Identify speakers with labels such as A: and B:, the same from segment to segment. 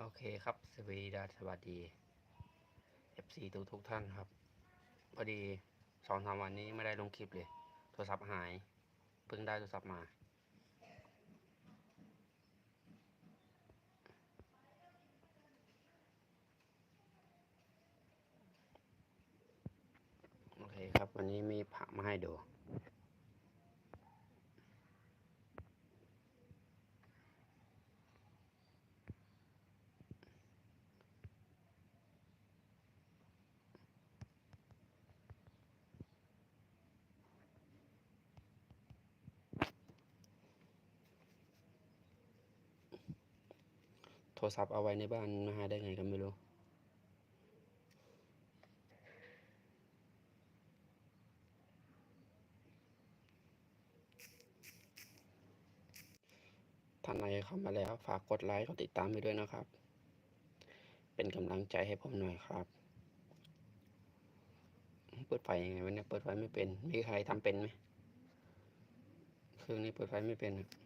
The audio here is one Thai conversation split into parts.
A: โอเคครับสวัสดีดาสวัสดี FC ทุกทุกท่านครับพอดีสองสามวันนี้ไม่ได้ลงคลิปเลย โทรศัพท์หาย เพิ่งได้โทรศัพท์มา โอเคครับ วันนี้มีผักมาให้ดู โทรศัพท์เอาไว้ในบ้านมาหาได้ไงก็ไม่รู้ท่านใดเข้ามาแล้ว ฝากกดไลค์กดติดตามให้ด้วยนะครับ เป็นกำลังใจให้ผมหน่อยครับ เปิดไฟยังไงวะเนี่ยเปิดไฟไม่เป็น มีใครทำเป็นไหมเครื่องนี้เปิดไฟไม่เป็นอะ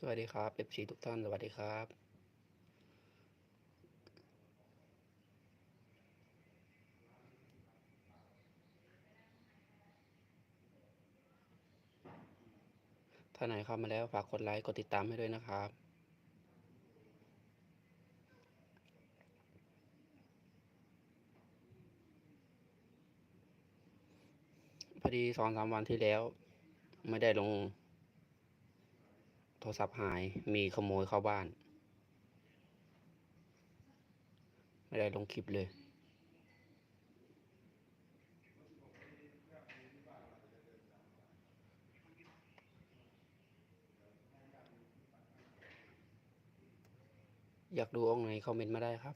A: สวัสดีครับเอฟซีทุกท่านสวัสดีครับ ถ้าไหนเข้ามาแล้วฝากกดไลค์กดติดตามให้ด้วยนะครับพอดีสองสามวันที่แล้ว ไม่ได้ลง โทรศัพท์หายมีขโมยเข้าบ้าน ไม่ได้ลงคลิปเลย อยากดูองค์ไหนคอมเมนต์มาได้ครับ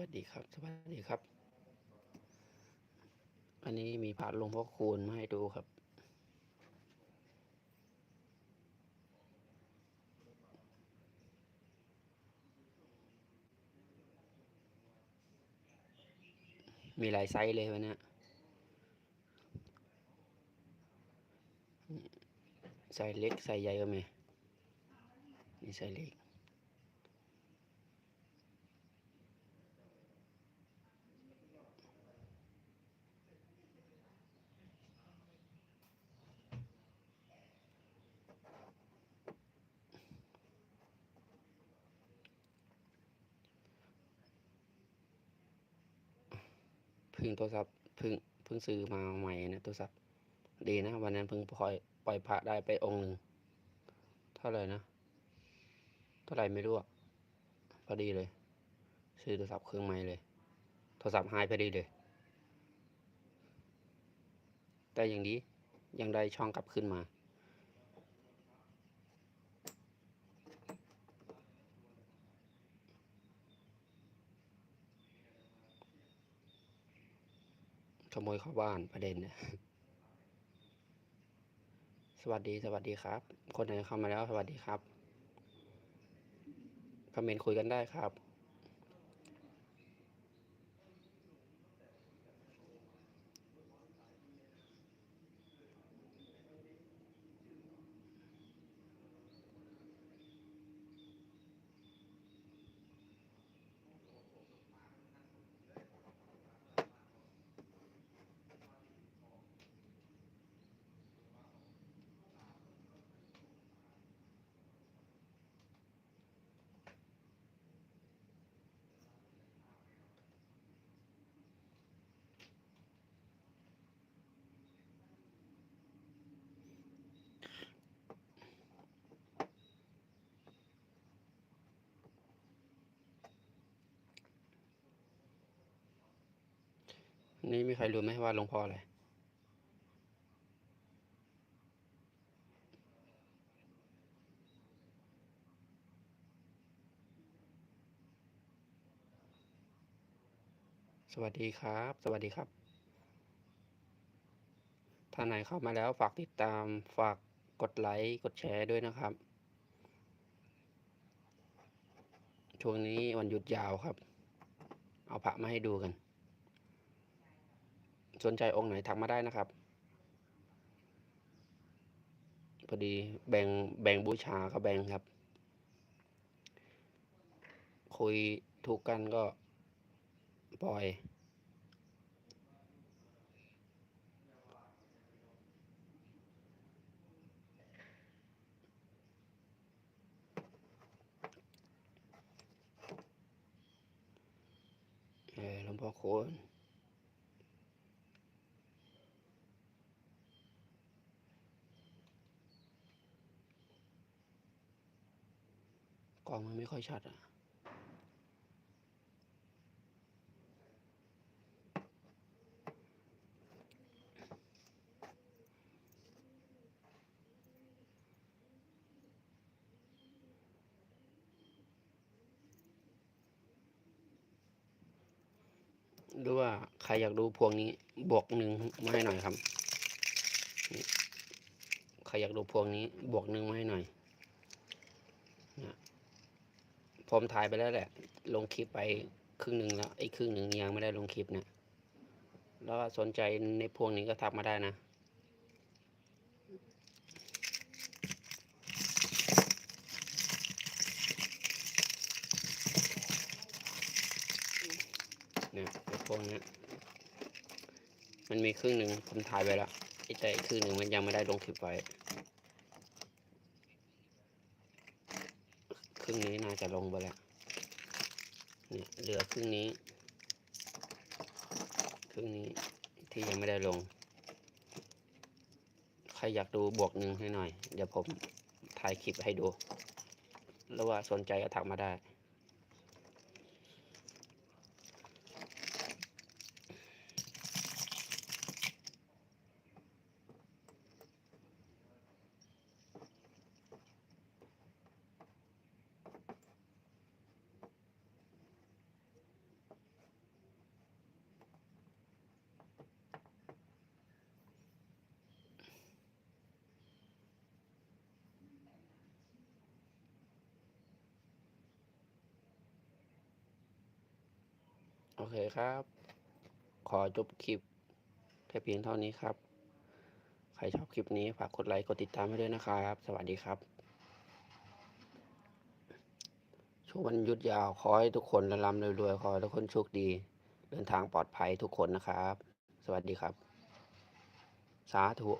A: วัสดีครับ สวัสดีครับ อันนี้มีพระหลวงพ่อคูณมาให้ดูครับ มีหลายไซส์เลยวันนี้ไซส์เล็กไซส์ใหญ่ก็มีนี่ไซส์เล็ก พึ่งโทรศัพท์พึ่งพึ่งซื้อมาใหม่นะโทรศัพท์ดีนะ วันนั้นพึ่งปล่อยปล่อยพระได้ไปองค์หนึ่งเท่าไหร่นะเท่าไหร่ไม่รู้อะพอดีเลย ซื้อโทรศัพท์เครื่องใหม่เลย โทรศัพท์หายพอดีเลย แต่อย่างดียังได้ช่องกลับขึ้นมา ขโมยเข้าบ้านประเด็นเนี่ยสวัสดีสวัสดีครับ คนไหนเข้ามาแล้วสวัสดีครับคอมเมนต์คุยกันได้ครับ นี่มีใครรู้ไหมว่าหลวงพ่ออะไรสวัสดีครับ สวัสดีครับท่านไหนเข้ามาแล้วฝากติดตามฝากกดไลค์กดแชร์ด้วยนะครับ ช่วงนี้วันหยุดยาวครับ เอาพระมาให้ดูกัน สนใจองค์ไหนทักมาได้นะครับ พอดีแบ่งแบ่งบูชาก็แบ่งครับ คุยถูกกันก็ปล่อยเออหลวงพ่อโคน กล้องมันไม่ค่อยชัดอะหรือว่าใครอยากดูพวงนี้บวกหนึ่งมาให้หน่อยครับใครอยากดูพวงนี้บวกหนึ่งมาให้หน่อยนะ ผมถ่ายไปแล้วแหละ ลงคลิปไปครึ่งหนึ่งแล้วไอ้ครึ่งหนึ่งยังไม่ได้ลงคลิปเนี่ยแล้วสนใจในพวงนี้ก็ทักมาได้นะ เนี่ยไอ้พวกนี้มันมีครึ่งหนึ่งผมถ่ายไปแล้วไอ้แต่อีกครึ่งหนึ่งมันยังไม่ได้ลงคลิปไว้ ค รึ่งนี้น่าจะลงไปแล้วเนี่ยเหลือครึ่งนี้ ครึ่งนี้ที่ยังไม่ได้ลง ใครอยากดูบวกหนึ่งให้หน่อย เดี๋ยวผมถ่ายคลิปให้ดูแล้วว่าสนใจก็ทักมาได้ โอเคครับ ขอจบคลิปแค่เพียงเท่านี้ครับ ใครชอบคลิปนี้ฝากกดไลค์กดติดตามให้ด้วยนะครับ สวัสดีครับ ช่วงวันหยุดยาวขอให้ทุกคนร่ำรวยๆขอให้ทุกคนโชคดี เดินทางปลอดภัยทุกคนนะครับ สวัสดีครับ สาธุ